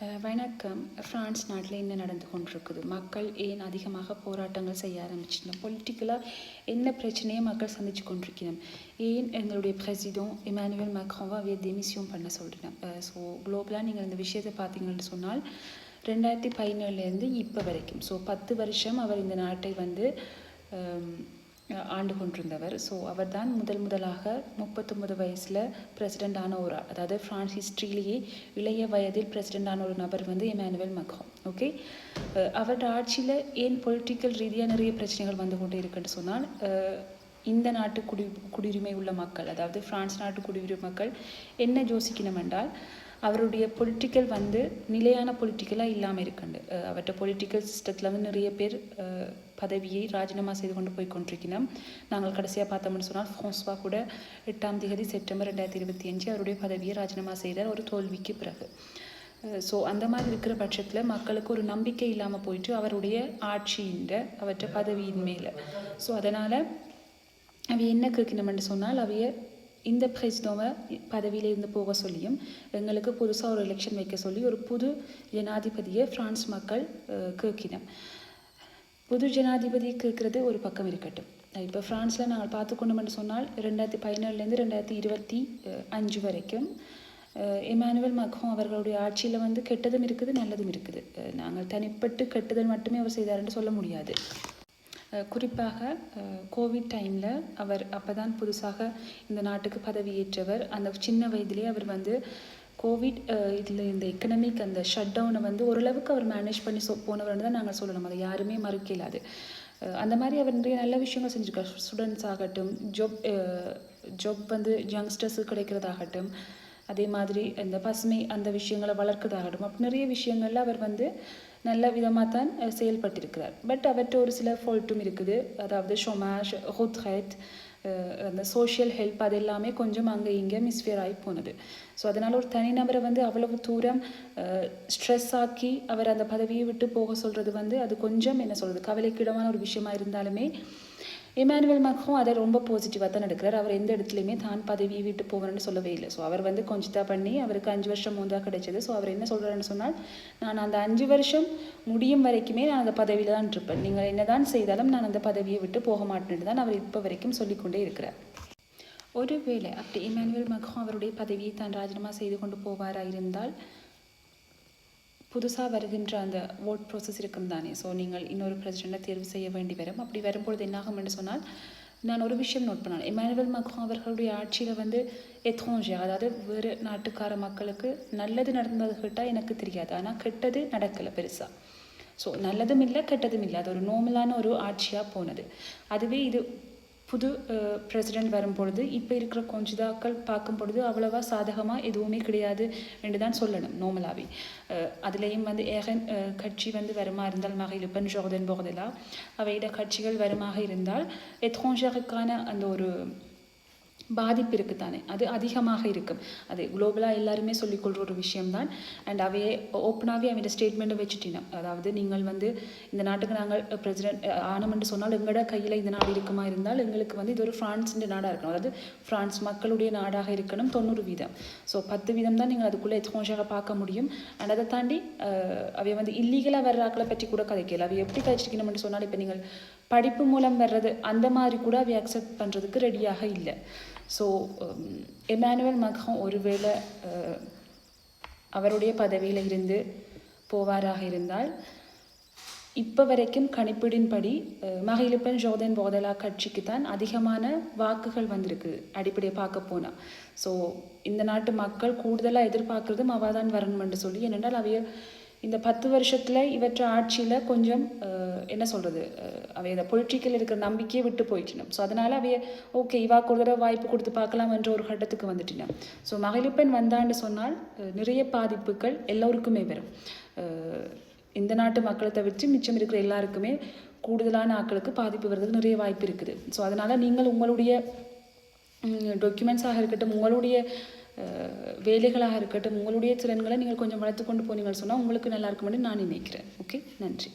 வணக்கம். ஃப்ரான்ஸ் நாட்டில் என்ன நடந்து கொண்டிருக்குது? மக்கள் ஏன் அதிகமாக போராட்டங்கள் செய்ய ஆரம்பிச்சிருந்தோம் பொலிட்டிக்கலாக என்ன பிரச்சனையை மக்கள் சந்திச்சு கொண்டிருக்கிறோம் ஏன் எங்களுடைய பிரசிடென்ட் இமானுவேல் மேக்ரோவை அவைய டெமிசியும் பண்ண சொல்கிறேன் ஸோ குளோபலாக நீங்கள் இந்த விஷயத்தை பார்த்தீங்கன்னு சொன்னால் ரெண்டாயிரத்தி பதினேழுலேருந்து இப்போ வரைக்கும். ஸோ பத்து வருஷம் அவர் இந்த நாட்டை வந்து ஆண்டு கொண்டிருந்தவர். ஸோ அவர் தான் முதல் முதலாக முப்பத்தொம்பது வயசில் பிரசிடெண்ட் ஆன ஒரு அதாவது பிரான்ஸ் ஹிஸ்ட்ரியிலேயே இளைய வயதில் பிரசிடெண்ட் ஆன ஒரு நபர் வந்து இமானுவல் மக்ரோன் ஓகே அவரோட ஆட்சியில் ஏன் பொலிட்டிக்கல் ரீதியாக நிறைய பிரச்சனைகள் வந்து கொண்டே இருக்குன்னு சொன்னால் இந்த நாட்டு குடி குடியுரிமை உள்ள மக்கள் அதாவது பிரான்ஸ் நாட்டு குடியுரிமை மக்கள் என்ன யோசிக்கணும் என்றால் அவருடைய பொலிட்டிக்கல் வந்து நிலையான பொலிட்டிக்கலாக இல்லாமல் இருக்குண்டு அவற்ற அவர்கிட்ட பொலிட்டிக்கல் சிஸ்டத்தில் வந்து நிறைய பேர் பதவியை ராஜினாமா செய்து கொண்டு போய் கொண்டிருக்கிறோம் நாங்கள் கடைசியாக பார்த்தோம்னு சொன்னால் ஃப்ரான்ஸ்வா கூட எட்டாம் தேதி செப்டம்பர் ரெண்டாயிரத்தி இருபத்தி அஞ்சு அவருடைய பதவியை ராஜினாமா செய்தார் ஒரு தோல்விக்கு பிறகு. ஸோ அந்த மாதிரி இருக்கிற பட்சத்தில் மக்களுக்கு ஒரு நம்பிக்கை இல்லாமல் போயிட்டு அவருடைய ஆட்சியின்ற அவற்ற பதவியின் மேலே. ஸோ அதனால் அவை என்ன கேட்கணும்னு சொன்னால் அவைய இந்த பிரசிடோவை பதவியில இருந்து போக சொல்லியும் எங்களுக்கு புதுசாக ஒரு எலெக்ஷன் வைக்க சொல்லி ஒரு புது ஜனாதிபதியை ஃப்ரான்ஸ் மக்கள் கேட்கினோம் புது ஜனாதிபதி கேட்குறது ஒரு பக்கம் இருக்கட்டும். இப்போ ஃப்ரான்ஸில் நாங்கள் பார்த்துக்கொண்டோம்னு சொன்னால் ரெண்டாயிரத்தி பதினேழுலேருந்து ரெண்டாயிரத்தி இருபத்தி அஞ்சு வரைக்கும் இமானுவல் எமானுவல் அவர்களுடைய ஆட்சியில் வந்து கெட்டதும் இருக்குது நல்லதும் இருக்குது. நாங்கள் தனிப்பட்டு கெட்டதல் மட்டுமே அவர் செய்தார்ன்னு சொல்ல முடியாது. குறிப்பாக கோவிட் டைமில் அவர் அப்போ தான் புதுசாக இந்த நாட்டுக்கு பதவியேற்றவர் அந்த சின்ன வயதிலே அவர் வந்து கோவிட் இதில் இந்த எக்கனமிக் அந்த ஷட் டவுனை வந்து ஓரளவுக்கு அவர் மேனேஜ் பண்ணி சொ போனவர்னு தான் நாங்கள் சொல்லணும். அதை யாருமே மறுக்கலாது அந்த மாதிரி அவர் நிறைய நல்ல விஷயங்கள் செஞ்சுருக்கார். ஸ்டூடெண்ட்ஸ் ஆகட்டும் ஜாப் ஜாப் வந்து யங்ஸ்டர்ஸுக்கு கிடைக்கிறதாகட்டும் அதே மாதிரி இந்த பசுமை அந்த விஷயங்களை வளர்க்கதாகட்டும். அப்படி நிறைய விஷயங்களில் அவர் வந்து நல்ல விதமாக தான் செயல்பட்டிருக்கிறார். பட் அவர்கிட்ட ஒரு சில ஃபால்ட்டும் இருக்குது. அதாவது ஷொமேஷ் ஹுத்ஹெட் அந்த சோஷியல் ஹெல்ப் அது எல்லாமே கொஞ்சம் அங்கே இங்கே மிஸ்ஃபியர் ஆகி போனது. ஸோ அதனால் ஒரு தனிநபரை வந்து அவ்வளவு தூரம் ஸ்ட்ரெஸ் ஆக்கி அவர் அந்த பதவியை விட்டு போக சொல்கிறது வந்து அது கொஞ்சம் என்ன சொல்கிறது கவலைக்கிடமான ஒரு விஷயமா இருந்தாலுமே இமானுவேல் மக்ரோன் அதை ரொம்ப பாசிட்டிவாக தான் எடுக்கிறார். அவர் எந்த இடத்துலையுமே தான் பதவியை விட்டு போவேன்னு சொல்லவே இல்லை. ஸோ அவர் வந்து கொஞ்சத்தா பண்ணி அவருக்கு அஞ்சு வருஷம் மூந்தா கிடைச்சது. ஸோ அவர் என்ன சொல்கிறாருன்னு சொன்னால் நான் அந்த அஞ்சு வருஷம் முடியும் வரைக்குமே நான் அந்த பதவியில் தான் இருப்பேன். நீங்கள் என்னதான் செய்தாலும் நான் அந்த பதவியை விட்டு போக மாட்டேன்னு தான் அவர் இப்போ வரைக்கும் சொல்லிக்கொண்டே இருக்கிறார். ஒருவேளை அப்படி இமானுவேல் மக்ரோன் அவருடைய பதவியை தான் ராஜினாமா செய்து கொண்டு போவாராக இருந்தால் புதுசாக வருகின்ற அந்த ஓட் ப்ராசஸ் இருக்கும் தானே. ஸோ நீங்கள் இன்னொரு பிரசிடெண்ட்டை தேர்வு செய்ய வேண்டி வரும். அப்படி வரும்பொழுது என்னாகும் என்று சொன்னால் நான் ஒரு விஷயம் நோட் பண்ணேன் இமானுவல் மக்ரோன் அவர்களுடைய ஆட்சியில் வந்து எத்ரோஞ்சே அதாவது வேறு நாட்டுக்கார மக்களுக்கு நல்லது நடந்தது கேட்டால் எனக்கு தெரியாது. ஆனால் கெட்டது நடக்கலை பெருசாக ஸோ நல்லதும் இல்லை கெட்டதும் இல்லை. அது ஒரு நோமலான ஒரு ஆட்சியாக போனது. அதுவே இது புது பிரசிடெண்ட் வரும்பொழுது இப்போ இருக்கிற கொஞ்சதாக்கள் பார்க்கும் பொழுது அவ்வளவா சாதகமாக எதுவுமே கிடையாது என்று தான் சொல்லணும் நார்மலாகவே அதுலேயும் வந்து ஏகன் கட்சி வந்து வருமா இருந்தால் மகளிப்பன் ஜோர்தன் போகதெல்லாம் அவையிட கட்சிகள் வருமாக இருந்தால் எத்ரோஞ்சருக்கான அந்த ஒரு பாதிப்பு இருக்குதானே? அது அதிகமாக இருக்கும். அது குளோபலாக எல்லாருமே சொல்லிக்கொள்கிற ஒரு விஷயம்தான். அண்ட் அவையே ஓப்பனாகவே அவன் ஸ்டேட்மெண்ட்டை வச்சுட்டினோம் அதாவது நீங்கள் வந்து இந்த நாட்டுக்கு நாங்கள் பிரசிடென்ட் ஆனமென்று சொன்னால் எங்களோட கையில் இந்த நாடு இருக்குமா இருந்தால் எங்களுக்கு வந்து இது ஒரு ஃப்ரான்ஸின் நாடாக இருக்கணும். அதாவது ஃப்ரான்ஸ் மக்களுடைய நாடாக இருக்கணும் தொண்ணூறு வீதம். ஸோ பத்து வீதம் தான் நீங்கள் அதுக்குள்ளே எக்ஸ்போஷராக பார்க்க முடியும். அண்ட் அதை தாண்டி அவைய அவை வந்து இல்லீகலாக வர்ற ஆக்களை பற்றி கூட கதைக்கல. அவை எப்படி கதைச்சிருக்கணும்னு சொன்னால் இப்போ நீங்கள் படிப்பு மூலம் வர்றது அந்த மாதிரி கூட அவை அக்செப்ட் பண்ணுறதுக்கு ரெடியாக இல்லை. ஸோ எமானுவல் மக்ரோன் ஒருவேளை அவருடைய பதவியில் இருந்து போவாராக இருந்தால் இப்போ வரைக்கும் கணிப்பீடின்படி அஹ், மகிழிப்பன் ஜோதன் போதலா கட்சிக்கு தான் அதிகமான வாக்குகள் வந்திருக்கு அடிப்படையை பார்க்க போனால் ஸோ இந்த நாட்டு மக்கள் கூடுதலாக எதிர்பார்க்குறதும் அவள் தான் வரணும்னு சொல்லி ஏனென்றால் அவைய இந்த பத்து வருஷத்தில் இவற்றை ஆட்சியில் கொஞ்சம் என்ன சொல்கிறது அவைய இந்த பொலிட்டிக்கல் இருக்கிற நம்பிக்கையை விட்டு போயிட்டினோம். ஸோ அதனால் அவைய ஓகே இவா கொடுக்குற வாய்ப்பு கொடுத்து பார்க்கலாம் என்ற ஒரு கட்டத்துக்கு வந்துட்டினோம். ஸோ மகளிப்பெண் வந்தான்னு சொன்னால் நிறைய பாதிப்புகள் எல்லோருக்குமே வரும். இந்த நாட்டு மக்களை தவிர்த்து மிச்சம் இருக்கிற எல்லாருக்குமே கூடுதலான ஆட்களுக்கு பாதிப்பு வர்றதுக்கு நிறைய வாய்ப்பு இருக்குது. ஸோ அதனால் நீங்கள் உங்களுடைய டாக்குமெண்ட்ஸாக இருக்கட்டும் உங்களுடைய வேலைகளாக இருக்கட்டும் உங்களுடைய திறன்களை நீங்கள் கொஞ்சம் வளர்த்து கொண்டு போனீங்கன்னு சொன்னால் உங்களுக்கு நல்லா இருக்கும்னு நான் நினைக்கிறேன். ஓகே நன்றி.